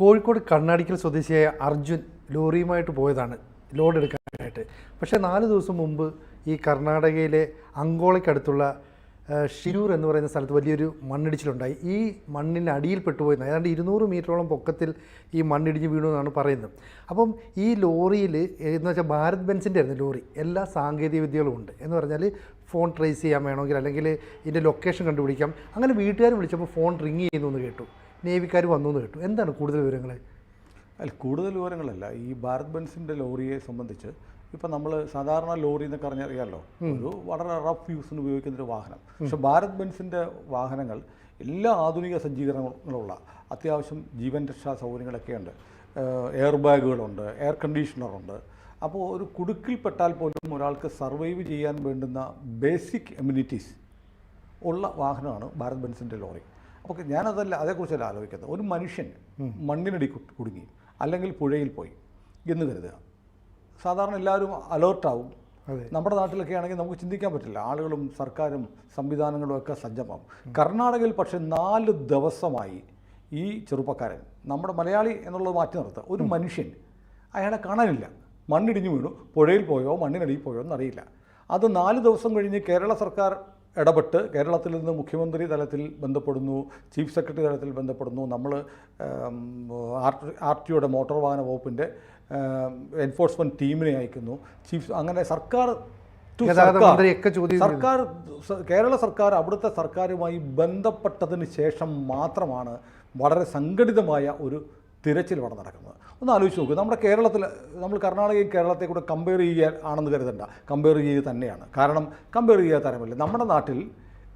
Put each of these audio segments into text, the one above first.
കോഴിക്കോട് കണ്ണാടിക്കൽ സ്വദേശിയായ അർജുൻ ലോറിയുമായിട്ട് പോയതാണ് ലോഡ് എടുക്കാനായിട്ട്. പക്ഷേ നാല് ദിവസം മുമ്പ് ഈ കർണാടകയിലെ അങ്കോളയ്ക്കടുത്തുള്ള ഷിരൂർ എന്ന് പറയുന്ന സ്ഥലത്ത് വലിയൊരു മണ്ണിടിച്ചിലുണ്ടായി. ഈ മണ്ണിന് അടിയിൽ പെട്ടുപോയിരുന്നു ഏതാണ്ട് ഇരുന്നൂറ് മീറ്ററോളം പൊക്കത്തിൽ ഈ മണ്ണിടിഞ്ഞ് വീണു എന്നാണ് പറയുന്നത്. അപ്പം ഈ ലോറിയിൽ എന്ന് വെച്ചാൽ ഭാരത് ബെൻസിന്റെ ആയിരുന്നു ലോറി. എല്ലാ സാങ്കേതിക വിദ്യകളും ഉണ്ട്. എന്ന് പറഞ്ഞാൽ ഫോൺ ട്രേസ് ചെയ്യാൻ വേണമെങ്കിൽ അല്ലെങ്കിൽ ഇതിന്റെ ലൊക്കേഷൻ കണ്ടുപിടിക്കാം. അങ്ങനെ വീട്ടുകാർ വിളിച്ചപ്പോൾ ഫോൺ റിങ് ചെയ്യുന്നു എന്ന് കേട്ടു. നേവിക്കാർ വന്നു എന്ന് കേട്ടു. എന്താണ് കൂടുതൽ വിവരങ്ങൾ അല്ല കൂടുതൽ വിവരങ്ങളല്ല. ഈ ഭാരത് ബെൻസിന്റെ ലോറിയെ സംബന്ധിച്ച് ഇപ്പം നമ്മൾ സാധാരണ ലോറി എന്നൊക്കെ അറിഞ്ഞറിയാമല്ലോ ഒരു വളരെ റഫ് യൂസിന് ഉപയോഗിക്കുന്ന ഒരു വാഹനം. പക്ഷെ ഭാരത് ബെൻസിന്റെ വാഹനങ്ങൾ എല്ലാ ആധുനിക സജ്ജീകരണങ്ങളുള്ള അത്യാവശ്യം ജീവൻ രക്ഷാ സൗകര്യങ്ങളൊക്കെയുണ്ട് എയർ ബാഗുകളുണ്ട് എയർ കണ്ടീഷണറുണ്ട്. അപ്പോൾ ഒരു കുടുക്കിൽപ്പെട്ടാൽ പോലും ഒരാൾക്ക് സർവൈവ് ചെയ്യാൻ വേണ്ടുന്ന ബേസിക് എമ്യൂണിറ്റീസ് ഉള്ള വാഹനമാണ് ഭാരത് ബെൻസിന്റെ ലോറി. അപ്പോൾ ഞാനതല്ല അതേക്കുറിച്ചല്ല ആലോചിക്കുന്നത്. ഒരു മനുഷ്യൻ മണ്ണിനടി കുടുങ്ങി അല്ലെങ്കിൽ പുഴയിൽ പോയി എന്ന് കരുതുക. സാധാരണ എല്ലാവരും അലേർട്ടാവും. നമ്മുടെ നാട്ടിലൊക്കെ ആണെങ്കിൽ നമുക്ക് ചിന്തിക്കാൻ പറ്റില്ല. ആളുകളും സർക്കാരും സംവിധാനങ്ങളും ഒക്കെ സജ്ജമാവും. കർണാടകയിൽ പക്ഷേ നാല് ദിവസമായി ഈ ചെറുപ്പക്കാരൻ നമ്മുടെ മലയാളി എന്നുള്ളത് മാറ്റി നിർത്തുക. ഒരു മനുഷ്യൻ അയാളെ കാണാനില്ല. മണ്ണിടിഞ്ഞു വീണു. പുഴയിൽ പോയോ മണ്ണിനടിയിൽ പോയോ എന്നറിയില്ല. അത് നാല് ദിവസം കഴിഞ്ഞ് കേരള സർക്കാർ ഇടപെട്ട് കേരളത്തിൽ നിന്ന് മുഖ്യമന്ത്രി തലത്തിൽ ബന്ധപ്പെടുന്നു ചീഫ് സെക്രട്ടറി തലത്തിൽ ബന്ധപ്പെടുന്നു. നമ്മൾ ആർ ടി ഒയുടെ മോട്ടോർ വാഹന വകുപ്പിന്റെ എൻഫോഴ്സ്മെന്റ് ടീമിനെ അയക്കുന്നു. ചീഫ് അങ്ങനെ സർക്കാർ സർക്കാർ കേരള സർക്കാർ അവിടുത്തെ സർക്കാരുമായി ബന്ധപ്പെട്ടതിന് ശേഷം മാത്രമാണ് വളരെ സംഘടിതമായ ഒരു തിരച്ചിൽ ഇവിടെ നടക്കുന്നത്. ഒന്ന് ആലോചിച്ച് നോക്കുക നമ്മുടെ കേരളത്തിൽ നമ്മൾ കർണാടകയും കേരളത്തെ കൂടെ കമ്പയർ ചെയ്യുക ആണെന്ന് കരുതണ്ട. കമ്പയർ ചെയ്യുക തന്നെയാണ്. കാരണം കമ്പയർ ചെയ്യാൻ തരമില്ല. നമ്മുടെ നാട്ടിൽ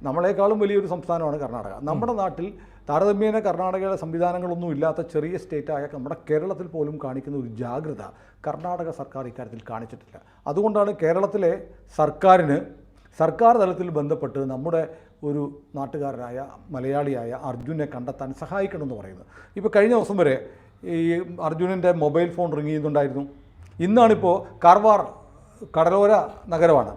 നമ്മളെക്കാളും വലിയൊരു സംസ്ഥാനമാണ് കർണാടക. നമ്മുടെ നാട്ടിൽ താരതമ്യേന കർണാടകയുടെ സംവിധാനങ്ങളൊന്നും ഇല്ലാത്ത ചെറിയ സ്റ്റേറ്റായ നമ്മുടെ കേരളത്തിൽ പോലും കാണിക്കുന്ന ഒരു ജാഗ്രത കർണാടക സർക്കാർ ഇക്കാര്യത്തിൽ കാണിച്ചിട്ടില്ല. അതുകൊണ്ടാണ് കേരളത്തിലെ സർക്കാരിന് സർക്കാർ തലത്തിൽ ബന്ധപ്പെട്ട് നമ്മുടെ ഒരു നാട്ടുകാരനായ മലയാളിയായ അർജുനെ കണ്ടെത്താൻ സഹായിക്കണമെന്ന് പറയുന്നത്. ഇപ്പോൾ കഴിഞ്ഞ ദിവസം വരെ ഈ അർജുനന്റെ മൊബൈൽ ഫോൺ റിങ് ചെയ്യുന്നുണ്ടായിരുന്നു ഇന്നാണിപ്പോൾ കാർവാർ കടലോര നഗരമാണ്.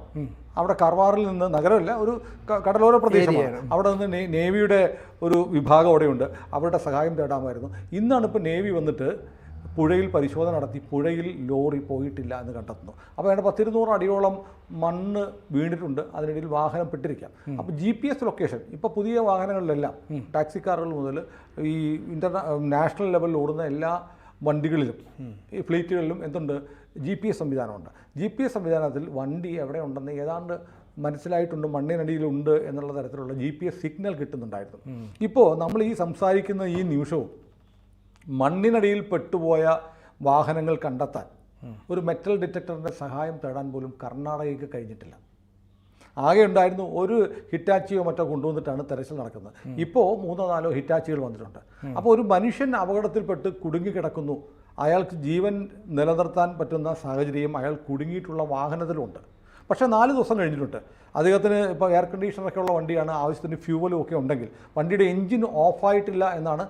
അവിടെ കർവാറിൽ നിന്ന് നഗരമല്ല ഒരു കടലോര പ്രദേശമാണ്. അവിടെ നിന്ന് നേവിയുടെ ഒരു വിഭാഗം അവിടെയുണ്ട്. അവരുടെ സഹായം തേടാമായിരുന്നു. ഇന്നാണ് ഇപ്പോൾ നേവി വന്നിട്ട് പുഴയിൽ പരിശോധന നടത്തി പുഴയിൽ ലോറി പോയിട്ടില്ല എന്ന് കണ്ടെത്തുന്നു. അപ്പോൾ അതിന്റെ പത്തിരുന്നൂറ് അടിയോളം മണ്ണ് വീണിട്ടുണ്ട്. അതിനിടയിൽ വാഹനം പെട്ടിരിക്കാം. അപ്പോൾ ജി പി എസ് ലൊക്കേഷൻ ഇപ്പോൾ പുതിയ വാഹനങ്ങളിലെല്ലാം ടാക്സി കാറുകൾ മുതൽ ഈ ഇന്റർനാ നാഷണൽ ലെവലിൽ ഓടുന്ന എല്ലാ വണ്ടികളിലും ഈ ഫ്ലീറ്റുകളിലും എന്തുണ്ട്? ജി പി എസ് സംവിധാനമുണ്ട്. ജി പി എസ് സംവിധാനത്തിൽ വണ്ടി എവിടെ ഉണ്ടെന്ന് ഏതാണ്ട് മനസ്സിലായിട്ടുണ്ട് മണ്ണിനടിയിലുണ്ട് എന്നുള്ള തരത്തിലുള്ള ജി പി എസ് സിഗ്നൽ കിട്ടുന്നുണ്ടായിരുന്നു. ഇപ്പോൾ നമ്മൾ ഈ സംസാരിക്കുന്ന ഈ നിമിഷവും മണ്ണിനടിയിൽ പെട്ടുപോയ വാഹനങ്ങൾ കണ്ടെത്താൻ ഒരു മെറ്റൽ ഡിറ്റക്ടറിന്റെ സഹായം തേടാൻ പോലും കർണാടകയ്ക്ക് കഴിഞ്ഞിട്ടില്ല. ആകെ ഉണ്ടായിരുന്നു ഒരു ഹിറ്റാച്ചിയോ മറ്റോ കൊണ്ടുവന്നിട്ടാണ് തെരച്ചിൽ നടക്കുന്നത്. ഇപ്പോൾ മൂന്നോ നാലോ ഹിറ്റാച്ചികൾ വന്നിട്ടുണ്ട്. അപ്പോൾ ഒരു മനുഷ്യൻ അപകടത്തിൽപ്പെട്ട് കുടുങ്ങിക്കിടക്കുന്നു അയാൾക്ക് ജീവൻ നിലനിർത്താൻ പറ്റുന്ന സാഹചര്യം അയാൾ കുടുങ്ങിയിട്ടുള്ള വാഹനത്തിലുണ്ട്. പക്ഷേ നാല് ദിവസം കഴിഞ്ഞിട്ടുണ്ട്. അദ്ദേഹത്തിന് ഇപ്പോൾ എയർ കണ്ടീഷണറൊക്കെ ഉള്ള വണ്ടിയാണ് ആവശ്യത്തിന് ഫ്യൂവലും ഒക്കെ ഉണ്ടെങ്കിൽ. വണ്ടിയുടെ എൻജിൻ ഓഫായിട്ടില്ല എന്നാണ്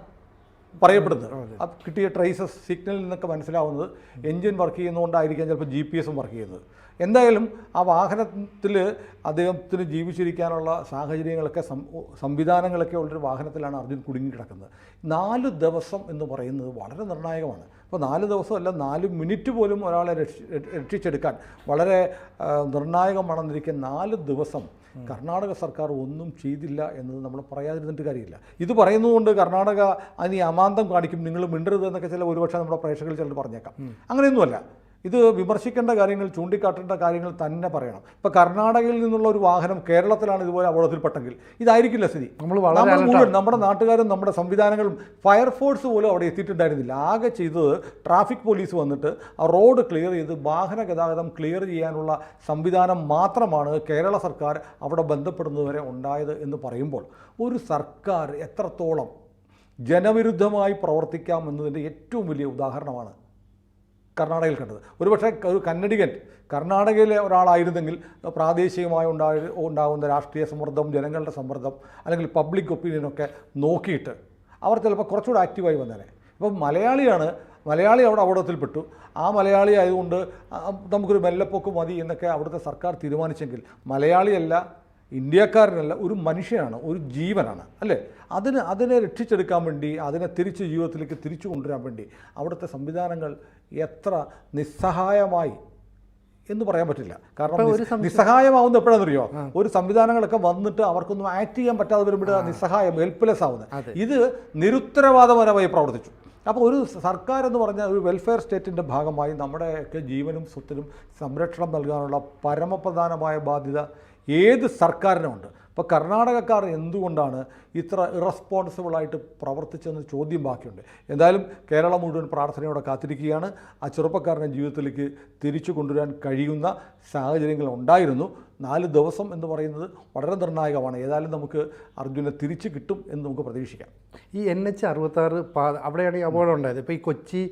പറയപ്പെടുന്നത്. ആ കിട്ടിയ ട്രേസസ് സിഗ്നലിൽ നിന്നൊക്കെ മനസ്സിലാവുന്നത് എൻജിൻ വർക്ക് ചെയ്യുന്നതുകൊണ്ടായിരിക്കാം ചിലപ്പോൾ ജി പി എസും വർക്ക് ചെയ്യുന്നത്. എന്തായാലും ആ വാഹനത്തിൽ അദ്ദേഹത്തിന് ജീവിച്ചിരിക്കാനുള്ള സാഹചര്യങ്ങളൊക്കെ സംവിധാനങ്ങളൊക്കെ ഉള്ളൊരു വാഹനത്തിലാണ് അർജുൻ കുടുങ്ങിക്കിടക്കുന്നത്. നാല് ദിവസം എന്ന് പറയുന്നത് വളരെ നിർണായകമാണ്. അപ്പോൾ നാല് ദിവസമല്ല നാല് മിനിറ്റ് പോലും ഒരാളെ രക്ഷി രക്ഷിച്ചെടുക്കാൻ വളരെ നിർണായകമാണെന്നിരിക്കെ നാല് ദിവസം കർണാടക സർക്കാർ ഒന്നും ചെയ്തില്ല എന്നത് നമ്മൾ പറയാതിരുന്നിട്ട് കാര്യമില്ല. ഇത് പറയുന്നതുകൊണ്ട് കർണാടക അതിന് അമാന്തം കാണിക്കും നിങ്ങൾ മിണ്ടരുത് എന്നൊക്കെ ചില ഒരുപക്ഷെ നമ്മുടെ പ്രേക്ഷകരിൽ ചിലർ പറഞ്ഞേക്കാം. അങ്ങനെയൊന്നുമല്ല. ഇത് വിമർശിക്കേണ്ട കാര്യങ്ങൾ ചൂണ്ടിക്കാട്ടേണ്ട കാര്യങ്ങൾ തന്നെ പറയണം. ഇപ്പോൾ കർണാടകയിൽ നിന്നുള്ള ഒരു വാഹനം കേരളത്തിലാണ് ഇതുപോലെ അപകടത്തിൽപ്പെട്ടെങ്കിൽ ഇതായിരിക്കില്ല സ്ഥിതി. നമ്മൾ വളരെ മുഴുവൻ നമ്മുടെ നാട്ടുകാരും നമ്മുടെ സംവിധാനങ്ങളും ഫയർഫോഴ്സ് പോലും അവിടെ എത്തിയിട്ടുണ്ടായിരുന്നില്ല. ആകെ ചെയ്തത് ട്രാഫിക് പോലീസ് വന്നിട്ട് ആ റോഡ് ക്ലിയർ ചെയ്ത് വാഹന ഗതാഗതം ക്ലിയർ ചെയ്യാനുള്ള സംവിധാനം മാത്രമാണ് കേരള സർക്കാർ അവിടെ ബന്ധപ്പെടുന്നതുവരെ ഉണ്ടായത് എന്ന് പറയുമ്പോൾ ഒരു സർക്കാർ എത്രത്തോളം ജനവിരുദ്ധമായി പ്രവർത്തിക്കാം എന്നതിന്റെ ഏറ്റവും വലിയ ഉദാഹരണമാണ് കർണാടകയിൽ കണ്ടത്. ഒരുപക്ഷെ ഒരു കന്നഡികൻ കർണാടകയിലെ ഒരാളായിരുന്നെങ്കിൽ പ്രാദേശികമായി ഉണ്ടാകുന്ന രാഷ്ട്രീയ സമ്മർദ്ദം ജനങ്ങളുടെ സമ്മർദ്ദം അല്ലെങ്കിൽ പബ്ലിക് ഒപ്പീനിയനൊക്കെ നോക്കിയിട്ട് അവർ ചിലപ്പോൾ കുറച്ചുകൂടെ ആക്റ്റീവായി വന്നേനെ. ഇപ്പം മലയാളിയാണ് മലയാളി അവിടെ അപകടത്തിൽപ്പെട്ടു. ആ മലയാളി ആയതുകൊണ്ട് നമുക്കൊരു മെല്ലപ്പൊക്ക് മതി എന്നൊക്കെ അവിടുത്തെ സർക്കാർ തീരുമാനിച്ചെങ്കിൽ മലയാളിയല്ല ഇന്ത്യക്കാരനല്ല ഒരു മനുഷ്യനാണ് ഒരു ജീവനാണ് അല്ലേ? അതിന് അതിനെ രക്ഷിച്ചെടുക്കാൻ വേണ്ടി അതിനെ തിരിച്ച് ജീവിതത്തിലേക്ക് തിരിച്ചു കൊണ്ടുവരാൻ വേണ്ടി അവിടുത്തെ സംവിധാനങ്ങൾ എത്ര നിസ്സഹായമായി എന്ന് പറയാൻ പറ്റില്ല. കാരണം നിസ്സഹായമാവുന്ന എപ്പോഴാണെന്നറിയോ? ഒരു സംവിധാനങ്ങളൊക്കെ വന്നിട്ട് അവർക്കൊന്നും ആക്ട് ചെയ്യാൻ പറ്റാതെ വരുമ്പോഴാണ് നിസ്സഹായം ഹെൽപ്ലെസ് ആവുന്നത്. ഇത് നിരുത്തരവാദപരമായി പ്രവർത്തിച്ചു. അപ്പോൾ ഒരു സർക്കാർ എന്ന് പറഞ്ഞാൽ ഒരു വെൽഫെയർ സ്റ്റേറ്റിന്റെ ഭാഗമായി നമ്മുടെയൊക്കെ ജീവനും സ്വത്തിനും സംരക്ഷണം നൽകാനുള്ള പരമപ്രധാനമായ ബാധ്യത ഏത് സർക്കാരിനുമുണ്ട്? ഇപ്പോൾ കർണാടകക്കാർ എന്തുകൊണ്ടാണ് ഇത്ര ഇറസ്പോൺസിബിളായിട്ട് പ്രവർത്തിച്ചെന്ന് ചോദ്യം ബാക്കിയുണ്ട്. എന്തായാലും കേരളം മുഴുവൻ പ്രാർത്ഥനയോടെ കാത്തിരിക്കുകയാണ്. ആ ചെറുപ്പക്കാരനെ ജീവിതത്തിലേക്ക് തിരിച്ചു കൊണ്ടുവരാൻ കഴിയുന്ന സാഹചര്യങ്ങൾ ഉണ്ടായിരുന്നു. നാല് ദിവസം എന്ന് പറയുന്നത് വളരെ നിർണായകമാണ്. ഏതായാലും നമുക്ക് അർജുനെ തിരിച്ചു കിട്ടും എന്ന് നമുക്ക് പ്രതീക്ഷിക്കാം. ഈ എൻ എച്ച് അറുപത്താറ് പാത അവിടെയാണ് ഈ അപകടം ഉണ്ടായത്. ഇപ്പോൾ ഈ കൊച്ചി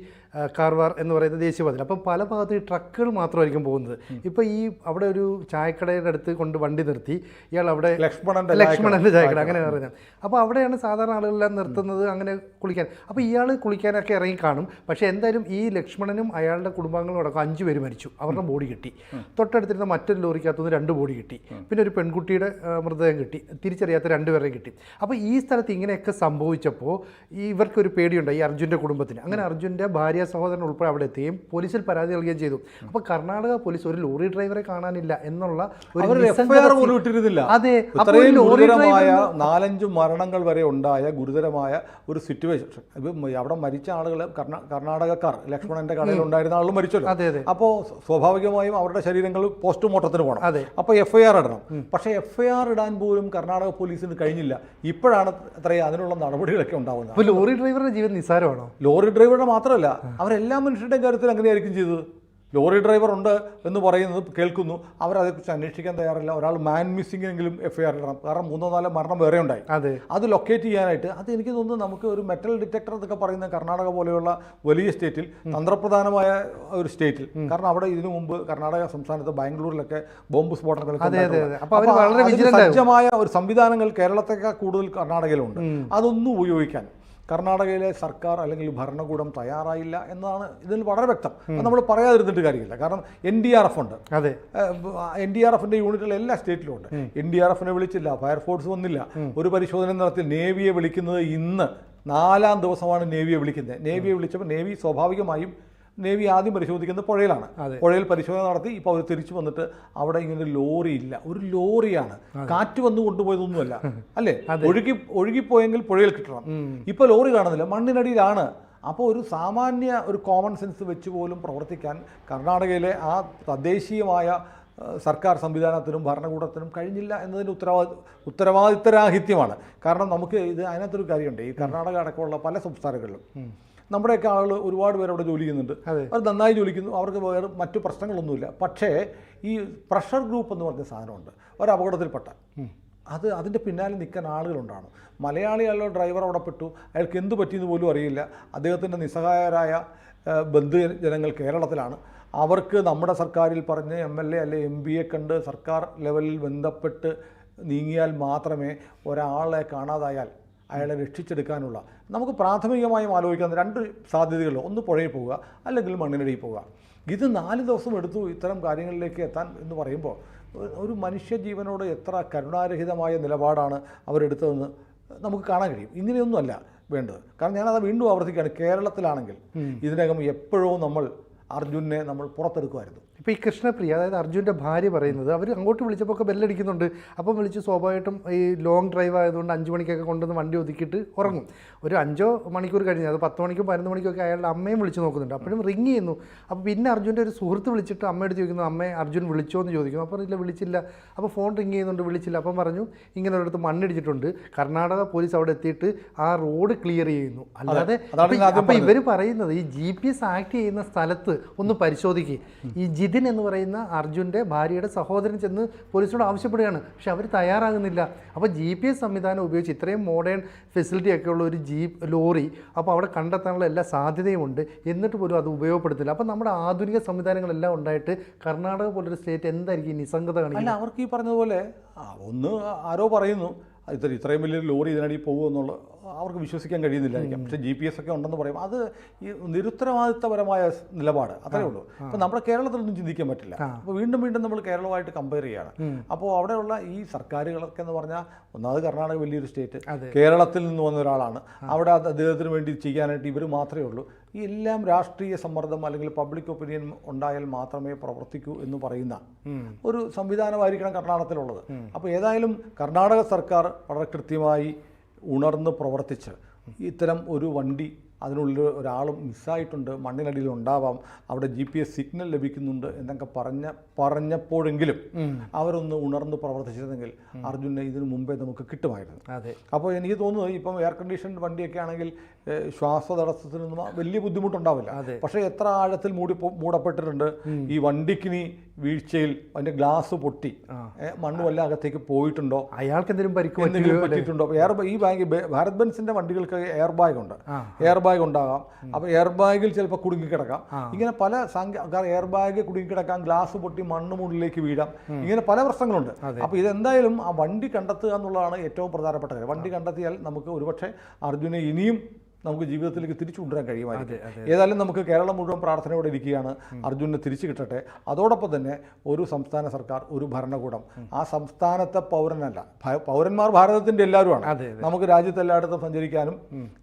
കാർവാർ എന്ന് പറയുന്ന ദേശീയപാതയിൽ. അപ്പം പല ഭാഗത്ത് ഈ ട്രക്കുകൾ മാത്രമായിരിക്കും പോകുന്നത്. ഇപ്പോൾ ഈ അവിടെ ഒരു ചായക്കടയുടെ അടുത്ത് കൊണ്ട് വണ്ടി നിർത്തി. ഇയാൾ അവിടെ ലക്ഷ്മണന്റെ ലക്ഷ്മണന്റെ ചായക്കട അങ്ങനെ പറയുന്നത് അപ്പോൾ അവിടെയാണ് സാധാരണ ആളുകളെല്ലാം നിർത്തുന്നത് അങ്ങനെ കുളിക്കാൻ. അപ്പോൾ ഇയാൾ കുളിക്കാനൊക്കെ ഇറങ്ങി കാണും. പക്ഷേ എന്തായാലും ഈ ലക്ഷ്മണനും അയാളുടെ കുടുംബാംഗങ്ങളും അടക്കം അഞ്ച് പേര് മരിച്ചു. അവരുടെ ബോഡി കിട്ടി. തൊട്ടടുത്തിരുന്ന മറ്റൊരു ലോറിക്കകത്തുനിന്ന് രണ്ട് ബോഡി കിട്ടി. പിന്നെ ഒരു പെൺകുട്ടിയുടെ മൃതദേഹം കിട്ടി. തിരിച്ചറിയാത്ത രണ്ടുപേരെ കിട്ടി. അപ്പോൾ ഈ സ്ഥലത്ത് ഇങ്ങനെയൊക്കെ സംഭവിച്ചപ്പോൾ ഈ ഇവർക്കൊരു പേടിയുണ്ടായി ഈ അർജുന്റെ കുടുംബത്തിന്. അങ്ങനെ അർജുന്റെ ഭാര്യ സഹോദരൻ ഉൾപ്പെടെ അവിടെ എത്തുകയും പോലീസിൽ പരാതി നൽകുകയും ചെയ്തു. അപ്പോൾ കർണാടക പോലീസ് ഒരു ലോറി ഡ്രൈവറെ കാണാനില്ല എന്നുള്ള ഒരു അതെ. ഒരു ഗുരുതരമായ നാലഞ്ച് മരണങ്ങൾ വരെ ഉണ്ടായ ഗുരുതരമായ ഒരു സിറ്റുവേഷൻ ഇപ്പം അവിടെ മരിച്ച ആളുകൾ കർണാടകക്കാർ ലക്ഷ്മണന്റെ കടയിൽ ഉണ്ടായിരുന്ന ആളുകൾ മരിച്ചല്ലോ. അപ്പോൾ സ്വാഭാവികമായും അവരുടെ ശരീരങ്ങൾ പോസ്റ്റ്മോർട്ടത്തിന് പോകണം. അപ്പോൾ എഫ് ഐ ആർ ഇടണം. പക്ഷേ എഫ് ഐ ആർ ഇടാൻ പോലും കർണാടക പോലീസിന് കഴിഞ്ഞില്ല. ഇപ്പോഴാണ് അത്രയും അതിനുള്ള നടപടികളൊക്കെ ഉണ്ടാവുന്നത്. ലോറി ഡ്രൈവറുടെ ജീവൻ നിസ്സാരമാണോ? ലോറി ഡ്രൈവറുടെ മാത്രമല്ല അവരെല്ലാ മനുഷ്യരുടെയും കാര്യത്തിൽ അങ്ങനെയായിരിക്കും ചെയ്തത്. ലോറി ഡ്രൈവർ ഉണ്ട് എന്ന് പറയുന്നത് കേൾക്കുന്നു. അവരതേക്കുറിച്ച് അന്വേഷിക്കാൻ തയ്യാറില്ല. ഒരാൾ മാൻ മിസ്സിംഗിനെങ്കിലും എഫ് ഐ ആർ ഇടണം. കാരണം മൂന്നോ നാലോ മരണം വേറെ ഉണ്ടായി. അതെ. അത് ലൊക്കേറ്റ് ചെയ്യാനായിട്ട് അത് എനിക്ക് തോന്നുന്നു നമുക്ക് ഒരു മെറ്റൽ ഡിറ്റക്ടർ എന്നൊക്കെ പറയുന്ന കർണാടക പോലെയുള്ള വലിയ സ്റ്റേറ്റിൽ തന്ത്രപ്രധാനമായ ഒരു സ്റ്റേറ്റിൽ കാരണം അവിടെ ഇതിനു മുമ്പ് കർണാടക സംസ്ഥാനത്ത് ബാംഗ്ലൂരിലൊക്കെ ബോംബ് സ്ഫോടനങ്ങൾ സജ്ജമായ ഒരു സംവിധാനങ്ങൾ കേരളത്തെക്കാൾ കൂടുതൽ കർണാടകയിലുണ്ട്. അതൊന്നും ഉപയോഗിക്കാൻ. കർണാടകയിലെ സർക്കാർ അല്ലെങ്കിൽ ഭരണകൂടം തയ്യാറായില്ല എന്നതാണ് ഇതിൽ വളരെ വ്യക്തം. അത് നമ്മൾ പറയാതിരുന്നിട്ട് കാര്യമില്ല. കാരണം എൻ ഡി ആർ എഫ് ഉണ്ട്. അതെ. എൻ ഡി ആർ എഫിന്റെ യൂണിറ്റുകൾ എല്ലാ സ്റ്റേറ്റിലും ഉണ്ട്. എൻ ഡി ആർ എഫിനെ വിളിച്ചില്ല. ഫയർഫോഴ്സ് വന്നില്ല. ഒരു പരിശോധന നടത്തി നേവിയെ വിളിക്കുന്നത് ഇന്ന് നാലാം ദിവസമാണ് നേവിയെ വിളിക്കുന്നത്. നേവിയെ വിളിച്ചപ്പോൾ നേവി സ്വാഭാവികമായും നേവി ആദ്യം പരിശോധിക്കുന്നത് പുഴയിലാണ്. പുഴയിൽ പരിശോധന നടത്തി ഇപ്പോൾ അവർ തിരിച്ചു വന്നിട്ട് അവിടെ ഇങ്ങനെ ലോറി ഇല്ല. ഒരു ലോറിയാണ്. കാറ്റ് വന്നു കൊണ്ടുപോയതൊന്നുമല്ല. അല്ലേ? ഒഴുകി ഒഴുകിപ്പോയെങ്കിൽ പുഴയിൽ കിട്ടണം. ഇപ്പൊ ലോറി കാണുന്നില്ല. മണ്ണിനടിയിലാണ്. അപ്പോൾ ഒരു സാമാന്യ ഒരു കോമൺ സെൻസ് വെച്ച് പോലും പ്രവർത്തിക്കാൻ കർണാടകയിലെ ആ തദ്ദേശീയമായ സർക്കാർ സംവിധാനത്തിനും ഭരണകൂടത്തിനും കഴിഞ്ഞില്ല എന്നതിന്റെ ഉത്തരവാദി ഉത്തരവാദിത്തരാഹിത്യമാണ്. കാരണം നമുക്ക് ഇത് അതിനകത്തൊരു കാര്യമുണ്ട്. ഈ കർണാടക അടക്കമുള്ള പല സംസ്ഥാനങ്ങളിലും നമ്മുടെയൊക്കെ ആളുകൾ ഒരുപാട് പേര് അവിടെ ജോലി ചെയ്യുന്നുണ്ട്. അവർ നന്നായി ജോലിക്കുന്നു. അവർക്ക് വേറെ മറ്റു പ്രശ്നങ്ങളൊന്നുമില്ല. പക്ഷേ ഈ പ്രഷർ ഗ്രൂപ്പ് എന്ന് പറഞ്ഞ സാധനമുണ്ട്. ഒരു അപകടത്തിൽപ്പെട്ട അത് അതിന്റെ പിന്നാലെ നിൽക്കാൻ ആളുകളുണ്ടാണ് മലയാളിയുള്ള ഡ്രൈവർ അവിടെ പെട്ടു. അയാൾക്ക് എന്ത് പറ്റിയെന്ന് പോലും അറിയില്ല. അദ്ദേഹത്തിന്റെ നിസ്സഹായരായ ബന്ധു ജനങ്ങൾ കേരളത്തിലാണ്. അവർക്ക് നമ്മുടെ സർക്കാരിൽ പറഞ്ഞ് എം എൽ എ അല്ലെ എം പിയെ കണ്ട് സർക്കാർ ലെവലിൽ ബന്ധപ്പെട്ട് നീങ്ങിയാൽ മാത്രമേ ഒരാളെ കാണാതായാൽ അയാളെ രക്ഷിച്ചെടുക്കാനുള്ള. നമുക്ക് പ്രാഥമികമായും ആലോചിക്കാൻ രണ്ട് സാധ്യതകൾ ഒന്ന് പുഴയിൽ പോവുക അല്ലെങ്കിൽ മണ്ണിനടിയിൽ പോവുക. ഇത് നാല് ദിവസം എടുത്തു ഇത്തരം കാര്യങ്ങളിലേക്ക് എത്താൻ എന്ന് പറയുമ്പോൾ ഒരു മനുഷ്യജീവനോട് എത്ര കരുണാരഹിതമായ നിലപാടാണ് അവരെടുത്തതെന്ന് നമുക്ക് കാണാൻ കഴിയും. ഇങ്ങനെയൊന്നുമല്ല വേണ്ടത്. കാരണം ഞാനത് വീണ്ടും ആവർത്തിക്കുകയാണ്. കേരളത്തിലാണെങ്കിൽ ഇതിനകം എപ്പോഴും നമ്മൾ അർജുനെ നമ്മൾ പുറത്തെടുക്കുമായിരുന്നു. ഇപ്പോൾ ഈ കൃഷ്ണപ്രിയ അതായത് അർജുന്റെ ഭാര്യ പറയുന്നത് അവർ അങ്ങോട്ട് വിളിച്ചപ്പോൾ ഒക്കെ ബെല്ലടിക്കുന്നുണ്ട്. അപ്പം വിളിച്ച് സ്വാഭാവികമായിട്ടും ഈ ലോങ് ഡ്രൈവ് ആയതുകൊണ്ട് അഞ്ച് മണിക്കൊക്കെ കൊണ്ടുവന്ന് വണ്ടി ഒതുക്കിയിട്ട് ഉറങ്ങും. ഒരു അഞ്ചോ മണിക്കൂർ കഴിഞ്ഞ് അത് പത്ത് മണിക്കും പതിനൊന്ന് മണിക്കൊക്കെ അയാളുടെ അമ്മയും വിളിച്ച് നോക്കുന്നുണ്ട്. അപ്പോഴും റിങ് ചെയ്യുന്നു. അപ്പോൾ പിന്നെ അർജുന്റെ ഒരു സുഹൃത്ത് വിളിച്ചിട്ട് അമ്മയോട് ചോദിക്കുന്നു അമ്മ അർജുൻ വിളിച്ചോ? എന്ന് ചോദിക്കുന്നു. അപ്പോൾ ഇല്ല വിളിച്ചില്ല. അപ്പോൾ ഫോൺ റിങ് ചെയ്യുന്നുണ്ട് വിളിച്ചില്ല. അപ്പം പറഞ്ഞു ഇങ്ങനെ ഒരിടത്ത് മണ്ണിടിച്ചിട്ടുണ്ട്. കർണാടക പോലീസ് അവിടെ എത്തിയിട്ട് ആ റോഡ് ക്ലിയർ ചെയ്യുന്നു. അല്ലാതെ അപ്പോൾ ഇവർ പറയുന്നത് ഈ ജി പി എസ് ആക്ട് ചെയ്യുന്ന സ്ഥലത്ത് ഒന്ന് പരിശോധിക്കുക ഈ ജിതിൻ എന്ന് പറയുന്ന അർജുന്റെ ഭാര്യയുടെ സഹോദരൻ ചെന്ന് പോലീസിനോട് ആവശ്യപ്പെടുകയാണ്. പക്ഷെ അവർ തയ്യാറാകുന്നില്ല. അപ്പോൾ ജി പി എസ് സംവിധാനം ഉപയോഗിച്ച് ഇത്രയും മോഡേൺ ഫെസിലിറ്റി ഒക്കെ ഉള്ള ഒരു ജീപ്പ് ലോറി അപ്പോൾ അവിടെ കണ്ടെത്താനുള്ള എല്ലാ സാധ്യതയുമുണ്ട് എന്നിട്ട് പോലും അത് ഉപയോഗപ്പെടുത്തില്ല. അപ്പോൾ നമ്മുടെ ആധുനിക സംവിധാനങ്ങളെല്ലാം ഉണ്ടായിട്ട് കർണാടക പോലൊരു സ്റ്റേറ്റ് എന്തായിരിക്കും ഈ നിസ്സംഗത കാണിക്കുന്നത്? അവർക്ക് ഈ പറഞ്ഞതുപോലെ ഒന്ന് ആരോ പറയുന്നു ഇത്ര ഇത്രയും വലിയൊരു ലോറി ഇതിനടി പോകുമെന്നുള്ള അവർക്ക് വിശ്വസിക്കാൻ കഴിയുന്നില്ലായിരിക്കാം. പക്ഷേ ജി പി എസ് ഒക്കെ ഉണ്ടെന്ന് പറയും അത് ഈ നിരുത്തരവാദിത്തപരമായ നിലപാട്. അത്രേ ഉള്ളൂ. അപ്പോൾ നമ്മുടെ കേരളത്തിലൊന്നും ചിന്തിക്കാൻ പറ്റില്ല. അപ്പോൾ വീണ്ടും വീണ്ടും നമ്മൾ കേരളമായിട്ട് കമ്പയർ ചെയ്യുകയാണ് അപ്പോൾ അവിടെയുള്ള ഈ സർക്കാരുകളൊക്കെ എന്ന് പറഞ്ഞാൽ ഒന്നാമത് കർണാടക വലിയൊരു സ്റ്റേറ്റ് കേരളത്തിൽ നിന്ന് വന്ന ഒരാളാണ്. അവിടെ അത് അദ്ദേഹത്തിന് വേണ്ടി ചെയ്യാനായിട്ട് ഇവർ മാത്രമേ ഉള്ളൂ. ഈ എല്ലാം രാഷ്ട്രീയ സമ്മർദ്ദം അല്ലെങ്കിൽ പബ്ലിക് ഒപ്പീനിയൻ ഉണ്ടായാൽ മാത്രമേ പ്രവർത്തിക്കൂ എന്ന് പറയുന്ന ഒരു സംവിധാനമായിരിക്കണം കർണാടകത്തിലുള്ളത്. അപ്പോൾ ഏതായാലും കർണാടക സർക്കാർ വളരെ കൃത്യമായി ഉണർന്ന് പ്രവർത്തിച്ച് ഇത്തരം ഒരു വണ്ടി അതിനുള്ളിൽ ഒരാളും മിസ്സായിട്ടുണ്ട് മണ്ണിനടിയിൽ ഉണ്ടാവാം അവിടെ ജി പി എസ് സിഗ്നൽ ലഭിക്കുന്നുണ്ട് എന്നൊക്കെ പറഞ്ഞ പറഞ്ഞപ്പോഴെങ്കിലും അവരൊന്ന് ഉണർന്ന് പ്രവർത്തിച്ചിരുന്നെങ്കിൽ അർജുനെ ഇതിനു മുമ്പേ നമുക്ക് കിട്ടുമായിരുന്നു. അതെ. അപ്പോൾ എനിക്ക് തോന്നുന്നത് ഇപ്പം എയർ കണ്ടീഷൻ വണ്ടിയൊക്കെ ആണെങ്കിൽ ശ്വാസതടസ്സത്തിനൊന്നും വലിയ ബുദ്ധിമുട്ടുണ്ടാവില്ല. പക്ഷേ എത്ര ആഴത്തിൽ മൂടി മൂടപ്പെട്ടിട്ടുണ്ട്. ഈ വണ്ടിക്കിനി വീഴ്ചയിൽ അതിന്റെ ഗ്ലാസ് പൊട്ടി. മണ്ണ് വല്ല അകത്തേക്ക് പോയിട്ടുണ്ടോ? അയാൾക്ക് എന്തെങ്കിലും പരിക്ക് എന്തെങ്കിലും പറ്റിയിട്ടുണ്ടോ? എയർ ഈ ബാഗ് ഭാരത് ബെൻസിന്റെ വണ്ടികൾക്ക് എയർ ബാഗ് ഉണ്ട്. എയർ ബാഗ് ഉണ്ടാകാം. അപ്പോൾ എയർ ബാഗിൽ ചിലപ്പോൾ കുടുങ്ങിക്കിടക്കാം. ഇങ്ങനെ പല സംഖ്യ എയർ ബാഗ് കുടുങ്ങിക്കിടക്കാം ഗ്ലാസ് പൊട്ടി മണ്ണ് മുകളിലേക്ക് വീഴാം. ഇങ്ങനെ പല പ്രശ്നങ്ങളുണ്ട്. അപ്പോൾ ഇതെന്തായാലും ആ വണ്ടി കണ്ടെത്തുക എന്നുള്ളതാണ് ഏറ്റവും പ്രധാനപ്പെട്ട കാര്യം. വണ്ടി കണ്ടെത്തിയാൽ നമുക്ക് ഒരുപക്ഷെ അർജുനെ ഇനിയും നമുക്ക് ജീവിതത്തിലേക്ക് തിരിച്ചു കൊണ്ടുവരാൻ കഴിയുമായിരിക്കും. ഏതായാലും നമുക്ക് കേരളം മുഴുവൻ പ്രാർത്ഥനയോടെ ഇരിക്കുകയാണ്. അർജുനെ തിരിച്ചു കിട്ടട്ടെ അതോടൊപ്പം തന്നെ ഒരു സംസ്ഥാന സർക്കാർ ഒരു ഭരണകൂടം. ആ സംസ്ഥാനത്തെ പൗരനല്ല പൗരന്മാർ ഭാരതത്തിന്റെ എല്ലാവരുമാണ്. നമുക്ക് രാജ്യത്ത് എല്ലായിടത്തും സഞ്ചരിക്കാനും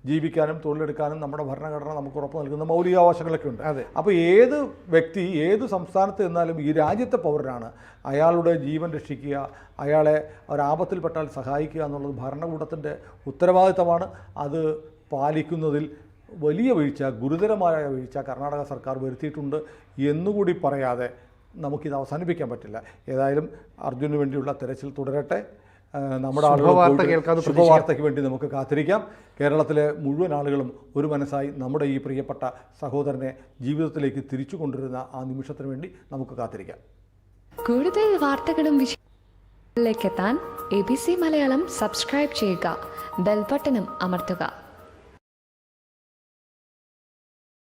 ജീവിക്കാനും തൊഴിലെടുക്കാനും നമ്മുടെ ഭരണഘടന നമുക്ക് ഉറപ്പ് നൽകുന്ന മൗലികാവകാശങ്ങളൊക്കെ ഉണ്ട്. അപ്പോൾ ഏത് വ്യക്തി ഏത് സംസ്ഥാനത്ത് നിന്നാലും ഈ രാജ്യത്തെ പൗരനാണ്. അയാളുടെ ജീവൻ രക്ഷിക്കുക അയാളെ ഒരാപത്തിൽപ്പെട്ടാൽ സഹായിക്കുക എന്നുള്ളത് ഭരണകൂടത്തിന്റെ ഉത്തരവാദിത്തമാണ്. അത് പാലിക്കുന്നതിൽ വലിയ വീഴ്ച ഗുരുതരമായ വീഴ്ച കർണാടക സർക്കാർ വരുത്തിയിട്ടുണ്ട് എന്നുകൂടി പറയാതെ നമുക്കിത് അവസാനിപ്പിക്കാൻ പറ്റില്ല. ഏതായാലും അർജുനു വേണ്ടിയുള്ള തെരച്ചിൽ തുടരട്ടെ. നമ്മുടെ ആളുകൾ ശുഭവാർത്തയ്ക്ക് വേണ്ടി നമുക്ക് കാത്തിരിക്കാം. കേരളത്തിലെ മുഴുവൻ ആളുകളും ഒരു മനസ്സായി നമ്മുടെ ഈ പ്രിയപ്പെട്ട സഹോദരനെ ജീവിതത്തിലേക്ക് തിരിച്ചു കൊണ്ടുവരുന്ന ആ നിമിഷത്തിന് വേണ്ടി നമുക്ക് കാത്തിരിക്കാം. കൂടുതൽ വാർത്തകളും വിഷയങ്ങളിലേക്ക് എത്താൻ A B C Malayalam subscribe ചെയ്യുക. ബെൽബട്ടനും അമർത്തുക.